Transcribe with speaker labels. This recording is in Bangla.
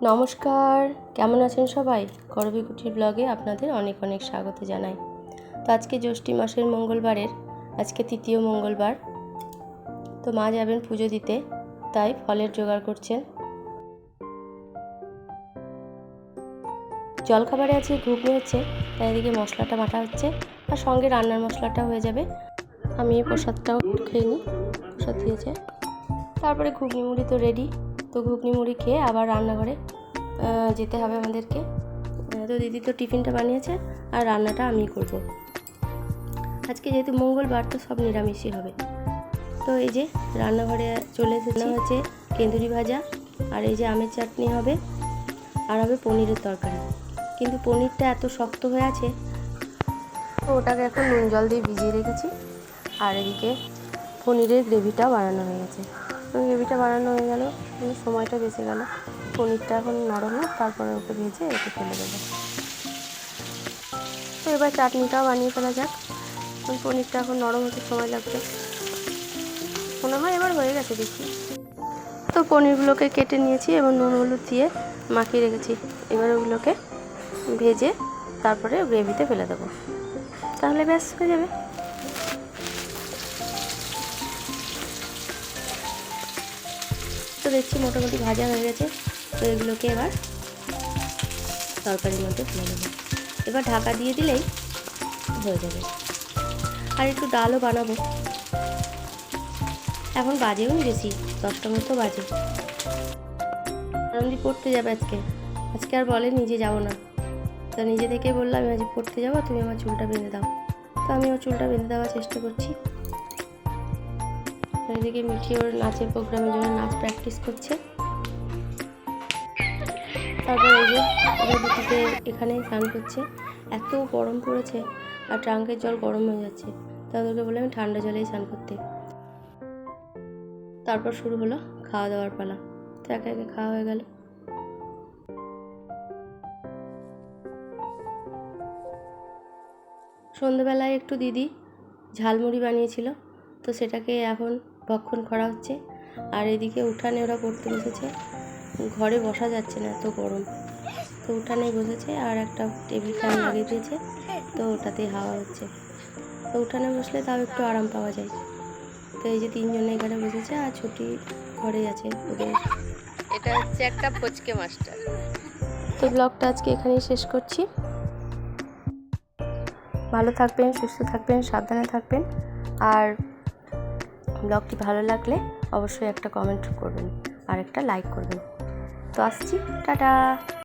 Speaker 1: নমস্কার, কেমন আছেন সবাই? করবিকুটির ব্লগে আপনাদের অনেক অনেক স্বাগত জানাই। তো আজকে জ্যৈষ্ঠী মাসের মঙ্গলবারের, আজকে তৃতীয় মঙ্গলবার। তো মা যাবেন পুজো দিতে, তাই ফলের জোগাড় করছেন। জলখাবারে আছে ঘুগনি হচ্ছে, তাই এদিকে মশলাটা বাটা হচ্ছে, আর সঙ্গে রান্নার মশলাটা হয়ে যাবে। আমি প্রসাদটাও খেয়ে নিই, প্রসাদ দিয়েছে। তারপরে ঘুগনি মুড়ি তো রেডি তো ঘুগনি মুড়ি খেয়ে আবার রান্নাঘরে যেতে হবে আমাদেরকে। তো দিদি তো টিফিনটা বানিয়েছে আর রান্নাটা আমিই করব। আজকে যেহেতু মঙ্গলবার, তো সব নিরামিষই হবে। তো এই যে রান্নাঘরে চলে এসেছে। হচ্ছে কেঁদুরি ভাজা, আর এই যে আমের চাটনি হবে, আর হবে পনিরের তরকারি। কিন্তু পনিরটা এত শক্ত হয়ে আছে, তো ওটাকে এখন নুন জল দিয়ে ভিজিয়ে রেখেছি। আর এদিকে পনিরের গ্রেভিটাও বানানো হয়ে গেছে। গ্রেভিটা বানানো হয়ে গেল। কিন্তু সময়টা বেঁচে গেল। পনিরটা এখন নরম হোক, তারপরে ওকে ভেজে ওকে ফেলে দেবো। তো এবার চাটনিটাও বানিয়ে ফেলা যাক। পনিরটা এখন নরম হতে সময় লাগবে। মনে হয় এবার হয়ে গেছে দেখি। তো পনিরগুলোকে কেটে নিয়েছি এবং নুন, হলুদ দিয়ে মাখিয়ে রেখেছি। এবার ওগুলোকে ভেজে তারপরে গ্রেভিতে ফেলে দেবো। তাহলে ব্যাস, হয়ে যাবে। তো দেখছি মোটামুটি ভাজা হয়ে গেছে, তো এগুলোকে এবার তরকারির মধ্যে ফেলে দেবো এবার ঢাকা দিয়ে দিলেই হয়ে যাবে। আর একটু ডালও বানাবো। এখন বাজেও বেশি, দশটা মতো বাজে। আনন্দি পড়তে যাবে আজকে। আজকে আর বলে নিজে যাব না। তা নিজে থেকে বলল আমি আজ পড়তে যাব তুমি আমার চুলটা বেঁধে দাও। তো আমি ওর চুলটা বেঁধে দেওয়ার চেষ্টা করছি। আর এদিকে মিঠি ওর নাচের প্রোগ্রামের জন্য নাচ প্র্যাকটিস করছে। তারপর এই যে দুটিতে এখানে স্নান করছে। এত গরম পড়েছে আর ট্রাঙ্কের জল গরম হয়ে যাচ্ছে। তাদেরকে বলে আমি ঠান্ডা জলেই স্নান করতে। তারপর শুরু হলো খাওয়া দাওয়ার পালা। তো একে একে খাওয়া হয়ে গেল। সন্ধেবেলায় একটু দিদি ঝালমুড়ি বানিয়েছিল। তো সেটাকে এখন ভক্ষণ করা হচ্ছে। আর এদিকে উঠানে ওরা পড়তে বসেছে। ঘরে বসা যাচ্ছে না এত গরম। তো উঠানেই বসেছে আর একটা টেবিল ফ্যান লাগিয়ে দিয়েছে। তো ওটাতেই হাওয়া হচ্ছে। তো উঠানে বসলে তাও একটু আরাম পাওয়া যায়। তো এই যে তিনজনে এখানে বসেছে আর ছুটি ঘরেই আছে ওদের।
Speaker 2: এটা হচ্ছে একটা ফচকে মাস্টার।
Speaker 1: তো ব্লগটা আজকে এখানেই শেষ করছি। ভালো থাকবেন সুস্থ থাকবেন সাবধানে থাকবেন। আর ব্লগটি ভালো লাগলে অবশ্যই একটা কমেন্ট করবেন আর একটা লাইক করবেন। তো আসছি টাটা!